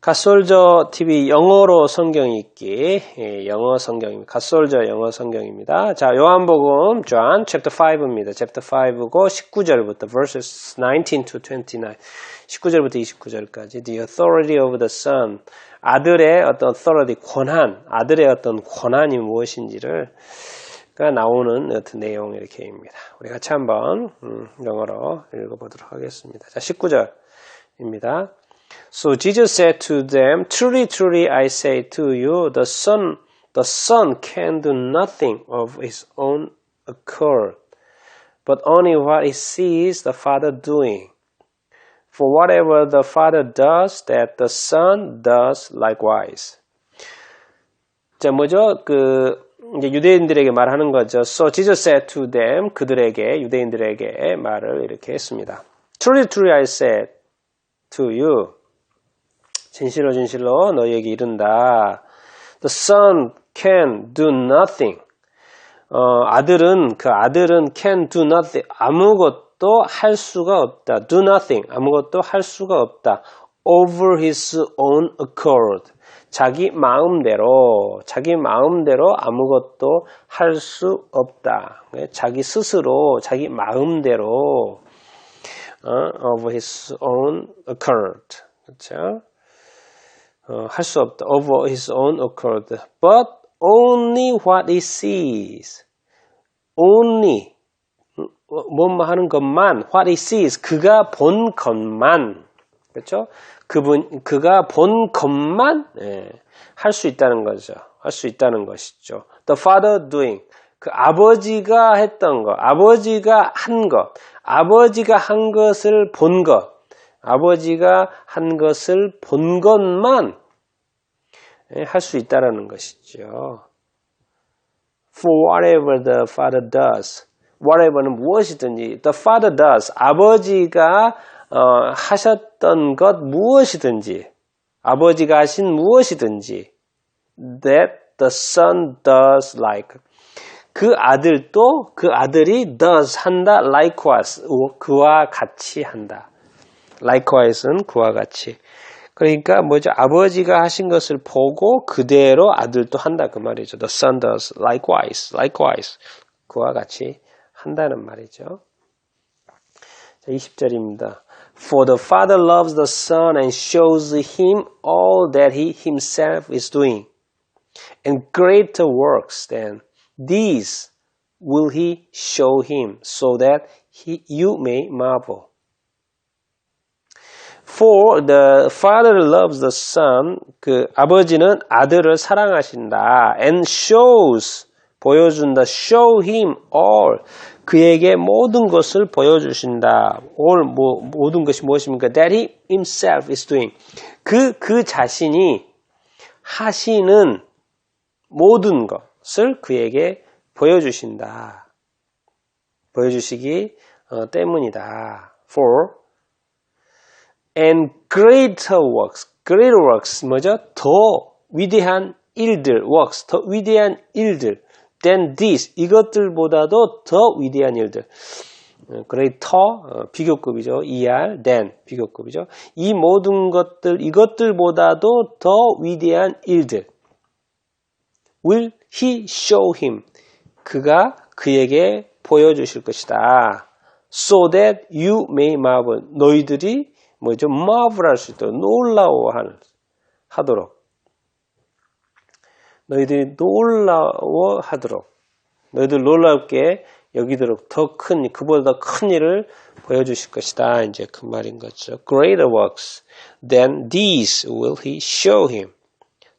갓솔저 TV 영어로 성경 읽기 예, 영어 성경입니다. 갓솔저 영어 성경입니다. 자 요한복음 John chapter 5입니다. chapter 5고 19절부터 verses 19 to 29 19절부터 29절까지 the authority of the son 아들의 어떤 authority 권한 아들의 어떤 권한이 무엇인지를 가 나오는 어떤 내용 이렇게입니다. 우리 같이 한번 음, 영어로 읽어보도록 하겠습니다. 자 19절입니다. So Jesus said to them, Truly, truly, I say to you, the Son, the Son can do nothing of his own accord, but only what he sees the Father doing. For whatever the Father does, that the Son does likewise. 자, 뭐죠? 그, 이제 유대인들에게 말하는 거죠. So Jesus said to them, 그들에게, 유대인들에게 말을 이렇게 했습니다. Truly, truly, I said to you. 진실로 진실로 너희에게 이른다. The son can do nothing. 어, 아들은 그 아들은 can do nothing. 아무것도 할 수가 없다. do nothing. 아무것도 할 수가 없다. over his own accord. 자기 마음대로 자기 마음대로 아무것도 할 수 없다. 자기 스스로 자기 마음대로 어, of his own accord. 그렇죠? 어, 할수 없다. Of his own accord. But only what he sees. Only. 뭐뭐 하는 것만. What he sees. 그가 본 것만. 그렇죠? 그분, 그가 본 것만 예, 할 수 있다는 거죠. 할 수 있다는 것이죠. The father doing. 그 아버지가 했던 것, 아버지가 한 것, 아버지가 한 것을 본 것, 아버지가 한 것을 본 것만 할 수 있다라는 것이죠. For whatever the father does, whatever는 무엇이든지, the father does, 아버지가 어, 하셨던 것 무엇이든지, 아버지가 하신 무엇이든지, that the son does like. 그 아들도 그 아들이 does 한다, likewise, 그와 같이 한다. likewise는 그와 같이. 그러니까 뭐죠? 아버지가 하신 것을 보고 그대로 아들도 한다 그 말이죠. The son does likewise, likewise. 그와 같이 한다는 말이죠. 자, 20절입니다. For the Father loves the Son and shows him all that he himself is doing. And greater works than these will he show him so that he, you may marvel. For the father loves the son. 그 아버지는 아들을 사랑하신다. And shows 보여준다. Show him all. 그에게 모든 것을 보여주신다. all 뭐, 모든 것이 무엇입니까? That he himself is doing. 그, 그 자신이 하시는 모든 것을 그에게 보여주신다. 보여주시기 어, 때문이다. For and greater works. greater works 뭐죠? 더 위대한 일들, works, 더 위대한 일들 than this, 이것들보다도 더 위대한 일들. greater, 어, 비교급이죠. er, than, 비교급이죠. 이 모든 것들, 이것들보다도 더 위대한 일들. will he show him. 그가 그에게 보여주실 것이다. so that you may marvel. 너희들이 뭐죠? marvel 할수 있도록 놀라워하는 하도록 너희들이 놀라워하도록 너희들 놀랍게 여기도록 더 큰 그보다 더큰 일을 보여주실 것이다. 이제 그 말인 거죠. Greater works than these will he show him,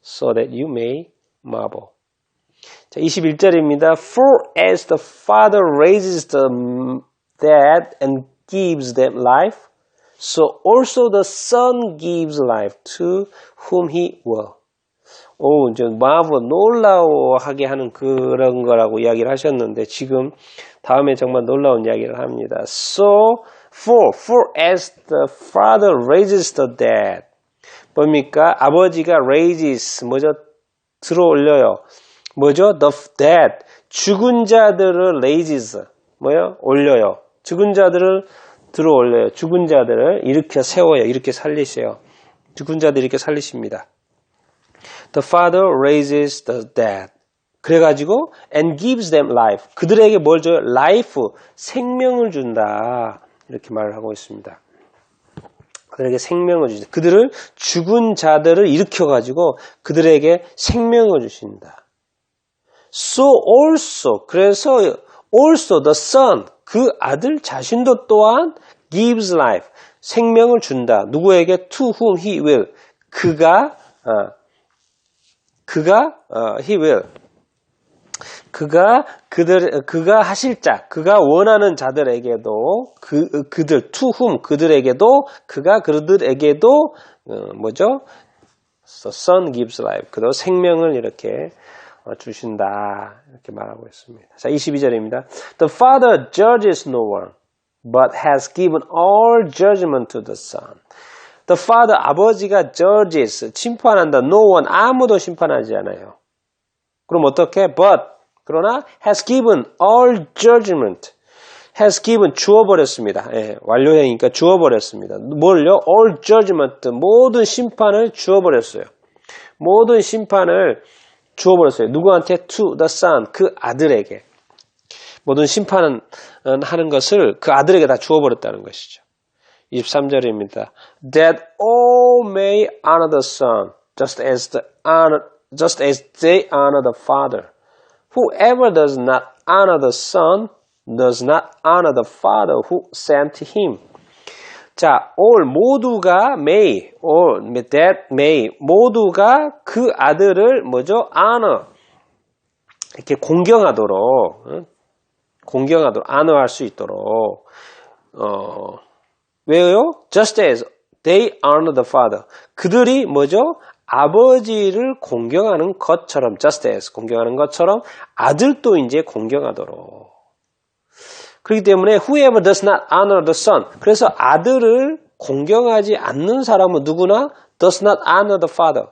so that you may marvel. 자, 21절입니다. For as the Father raises the dead and gives them life, so also the Son gives life to whom he will. 오, 이제 마법 놀라워하게 하는 그런 거라고 이야기를 하셨는데 지금 다음에 정말 놀라운 이야기를 합니다. So, for, for as the Father raises the dead. 뭡니까? 아버지가 raises, 뭐죠? 들어 올려요. 뭐죠? The dead. 죽은 자들을 raises. 뭐요? 올려요. 죽은 자들을 들어 올려요. 죽은 자들을 일으켜 세워요. 이렇게 살리세요. 죽은 자들 이렇게 살리십니다. The Father raises the dead. 그래가지고 and gives them life. 그들에게 뭘 줘요? life, 생명을 준다. 이렇게 말을 하고 있습니다. 그들에게 생명을 주신다. 그들을 죽은 자들을 일으켜가지고 그들에게 생명을 주신다. So also, 그래서 also the son, 그 아들 자신도 또한 gives life, 생명을 준다. 누구에게? To whom he will. 그가, 어, 그가, 어, he will. 그가 그들 그가 하실 자, 그가 원하는 자들에게도 그 그들 to whom 그들에게도 그가 그들에게도 어, 뭐죠? So son gives life. 그도 생명을 이렇게 어, 주신다. 이렇게 말하고 있습니다. 자, 22절입니다. The father judges no one, but has given all judgment to the son. The father 아버지가 judges 심판한다. No one 아무도 심판하지 않아요. 그럼 어떻게? But 그러나 has given all judgment. has given 주어버렸습니다. 예, 완료형이니까 주어버렸습니다. 뭘요? all judgment. 모든 심판을 주어버렸어요. 모든 심판을 주어버렸어요. 누구한테? to the son. 그 아들에게. 모든 심판은 하는 것을 그 아들에게 다 주어버렸다는 것이죠. 23절입니다. That all may honor the son, just as the honor, just as they honor the father. Whoever does not honor the Son does not honor the Father who sent him. 자, all 모두가 may, all that may 모두가 그 아들을 뭐죠? honor 이렇게 공경하도록 공경하도록 honor할 수 있도록 어 왜요? Just as they honor the Father. 그들이 뭐죠? 아버지를 공경하는 것처럼 just as 공경하는 것처럼 아들도 이제 공경하도록 그렇기 때문에 whoever does not honor the son 그래서 아들을 공경하지 않는 사람은 누구나 does not honor the father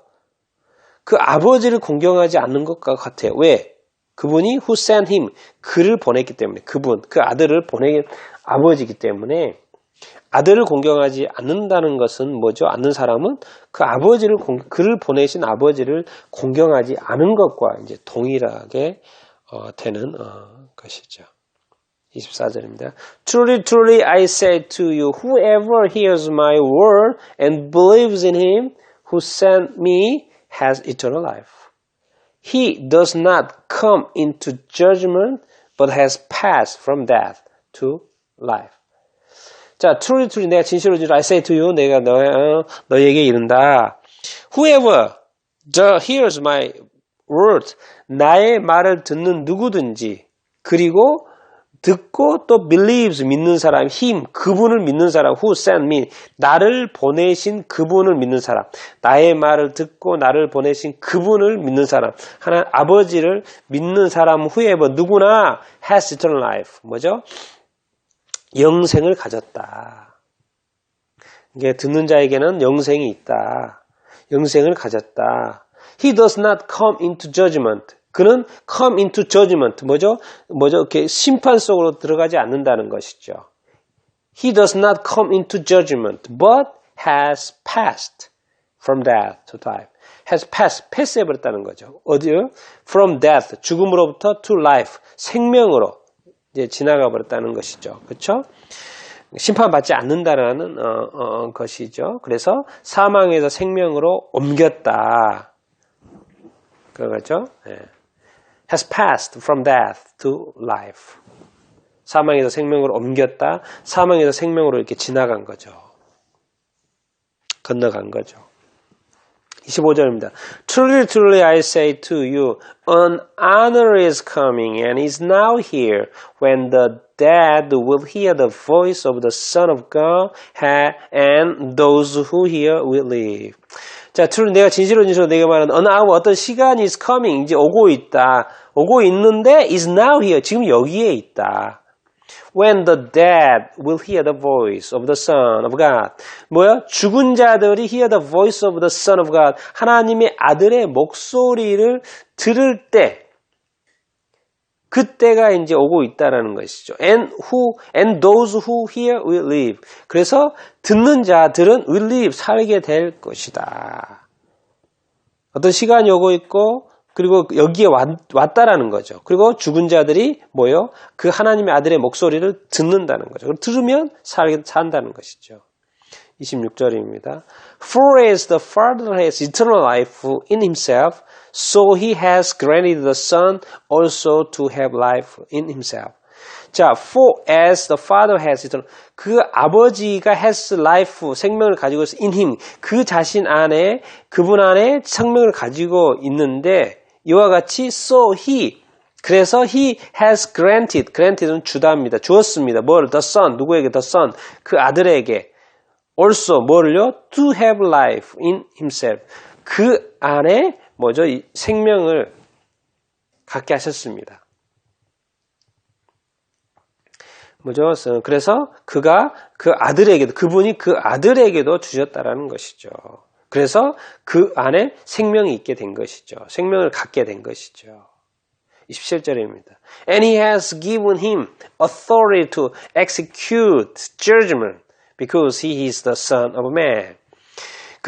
그 아버지를 공경하지 않는 것과 같아요. 왜? 그분이 who sent him 그를 보냈기 때문에 그분 그 아들을 보내긴 아버지이기 때문에 아들을 공경하지 않는다는 것은 뭐죠? 않는 사람은 그 아버지를 공, 그를 보내신 아버지를 공경하지 않은 것과 이제 동일하게 어, 되는 어, 것이죠. 24절입니다. Truly, truly, I say to you, whoever hears my word and believes in him who sent me has eternal life. He does not come into judgment, but has passed from death to life. 자, truly, truly, 내가 진실로 진실로 I say to you, 내가 너, 어, 너에게 이른다. Whoever the hears my word, 나의 말을 듣는 누구든지, 그리고 듣고 또 believes 믿는 사람, him 그분을 믿는 사람, who sent me 나를 보내신 그분을 믿는 사람, 나의 말을 듣고 나를 보내신 그분을 믿는 사람, 하나 아버지를 믿는 사람, whoever 누구나 has eternal life 뭐죠? 영생을 가졌다. 이게 듣는 자에게는 영생이 있다. 영생을 가졌다. He does not come into judgment. 그는 come into judgment. 뭐죠? 뭐죠? 이렇게 심판 속으로 들어가지 않는다는 것이죠. He does not come into judgment, but has passed from death to life. has passed, 패스 해버렸다는 거죠. 어디요? From death, 죽음으로부터 to life, 생명으로 이제 지나가 버렸다는 것이죠. 그렇죠? 심판받지 않는다라는 어, 어, 것이죠. 그래서 사망에서 생명으로 옮겼다. 그거죠. 네. Has passed from death to life. 사망에서 생명으로 옮겼다. 사망에서 생명으로 이렇게 지나간 거죠. 건너간 거죠. 25절입니다. Truly, truly, I say to you, an honor is coming and is now here when the dead will hear the voice of the Son of God and those who hear will live. 자, truly, 내가 진실로 진실로 내가 말하는 an hour, 어떤 시간이 is coming, 이제 오고 있다. 오고 있는데 is now here, 지금 여기에 있다. When the dead will hear the voice of the Son of God. 뭐야? 죽은 자들이 hear the voice of the Son of God. 하나님의 아들의 목소리를 들을 때 그때가 이제 오고 있다라는 것이죠. And who and those who hear will live. 그래서 듣는 자들은 will live 살게 될 것이다. 어떤 시간이 오고 있고 그리고 여기에 왔, 다라는 거죠. 그리고 죽은 자들이 뭐요? 그 하나님의 아들의 목소리를 듣는다는 거죠. 들으면 살, 산다는 것이죠. 26절입니다. For as the Father has eternal life in himself, so he has granted the Son also to have life in himself. 자, for as the Father has eternal 그 아버지가 has life 생명을 가지고 있어 in him 그 자신 안에 그분 안에 생명을 가지고 있는데 이와 같이 so he 그래서 he has granted granted는 주다입니다. 주었습니다. 뭘 the son 누구에게 the son 그 아들에게 also 뭐를요? to have life in himself. 그 안에 뭐죠? 생명을 갖게 하셨습니다. 뭐죠? 그래서 그가 그 아들에게도 그분이 그 아들에게도 주셨다라는 것이죠. 그래서 그 안에 생명이 있게 된 것이죠. 생명을 갖게 된 것이죠. 27절입니다. And he has given him authority to execute judgment because he is the son of man.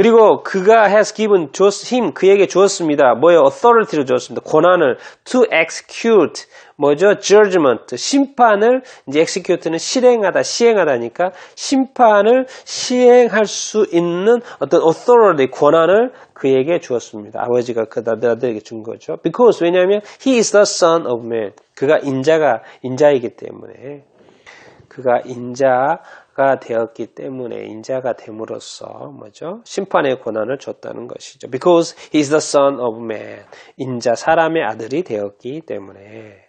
그리고 그가 has given 줬, him 그에게 주었습니다. 뭐예요? authority를 주었습니다. 권한을 to execute 뭐죠? judgment 심판을 이제 execute는 실행하다 시행하다니까 심판을 시행할 수 있는 어떤 authority 권한을 그에게 주었습니다. 아버지가 그 아들에게 준 거죠. because 왜냐하면 he is the son of man 그가 인자가 인자이기 때문에 그가 인자 가 되었기 때문에 인자가 됨으로써 뭐죠? 심판의 권한을 줬다는 것이죠. Because he is the son of man. 인자 사람의 아들이 되었기 때문에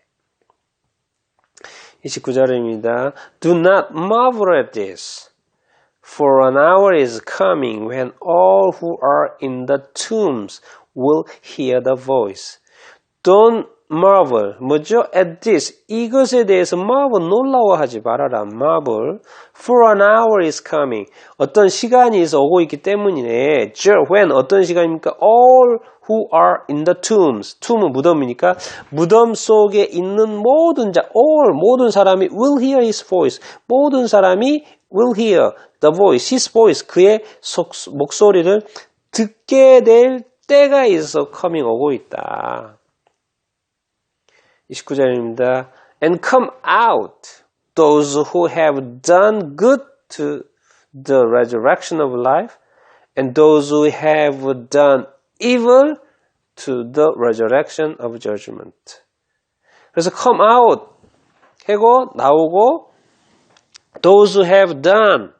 29절입니다. Do not marvel at this. For an hour is coming when all who are in the tombs will hear the voice. Don't marvel 뭐죠? At this 이것에 대해서 marvel 놀라워하지 말아라. marvel for an hour is coming 어떤 시간이 있어 오고 있기 때문이네. when 어떤 시간입니까? All who are in the tombs tomb은 무덤이니까 무덤 속에 있는 모든 자 all 모든 사람이 will hear his voice 모든 사람이 will hear the voice his voice 그의 속, 목소리를 듣게 될 때가 있어 coming 오고 있다. 29절입니다. And come out, those who have done good to the resurrection of life, and those who have done evil to the resurrection of judgment. 그래서 come out 하고 나오고 those who have done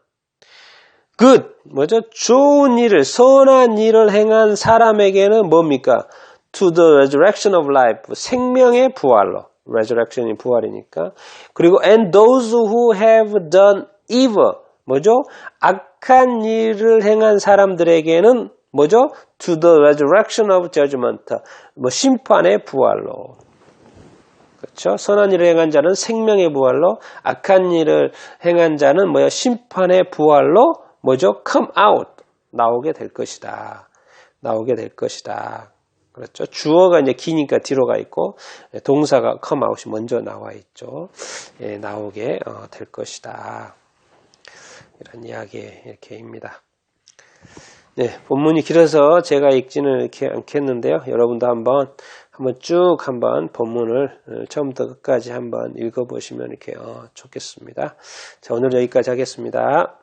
good 뭐죠? 좋은 일을 선한 일을 행한 사람에게는 뭡니까? To the resurrection of life. 생명의 부활로. resurrection이 부활이니까. 그리고 and those who have done evil. 뭐죠? 악한 일을 행한 사람들에게는 뭐죠? to the resurrection of judgment. 뭐 심판의 부활로. 그렇죠? 선한 일을 행한 자는 생명의 부활로, 악한 일을 행한 자는 뭐야? 심판의 부활로 뭐죠? come out 나오게 될 것이다. 나오게 될 것이다. 그렇죠. 주어가 이제 기니까 뒤로 가 있고 동사가 come out이 먼저 나와 있죠. 예, 나오게 어, 될 것이다. 이런 이야기 이렇게입니다. 네, 본문이 길어서 제가 읽지는 이렇게 않겠는데요. 여러분도 한번 한번 쭉 한번 본문을 어, 처음부터 끝까지 한번 읽어보시면 이렇게 어, 좋겠습니다. 자, 오늘 여기까지 하겠습니다.